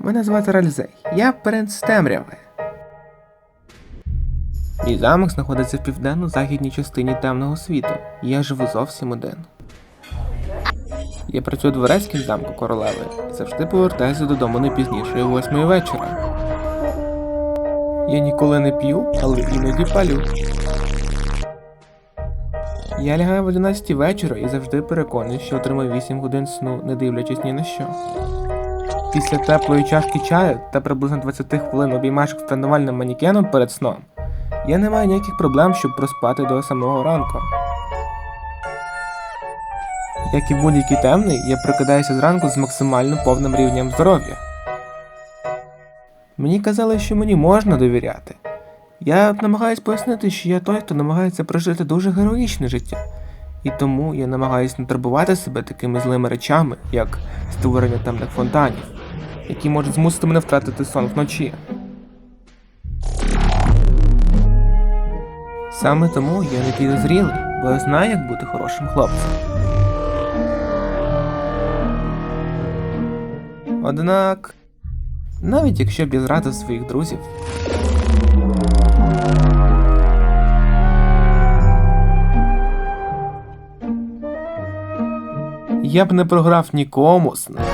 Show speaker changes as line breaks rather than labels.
Мене звати Ральзей. Я принц темряви. Мій замок знаходиться в південно-західній частині темного світу. Я живу зовсім один. Я працюю дворецьким замку королеви і завжди повертаюся додому не пізніше восьмої вечора. Я ніколи не п'ю, але іноді палю. Я лягаю в 11 вечора і завжди переконаний, що отримаю 8 годин сну, не дивлячись ні на що. Після теплої чашки чаю та приблизно 20 хвилин обіймашок з тренувальним манікеном перед сном, я не маю ніяких проблем, щоб проспати до самого ранку. Як і будь-який темний, я прокидаюся зранку з максимально повним рівнем здоров'я. Мені казали, що мені можна довіряти. Я намагаюсь пояснити, що я той, хто намагається прожити дуже героїчне життя. І тому я намагаюсь не турбувати себе такими злими речами, як створення темних фонтанів, які можуть змусити мене втратити сон вночі. Саме тому я не підозрілий, бо я знаю, як бути хорошим хлопцем. Однак, навіть якщо б я зрадив своїх друзів, я б не програв нікому них.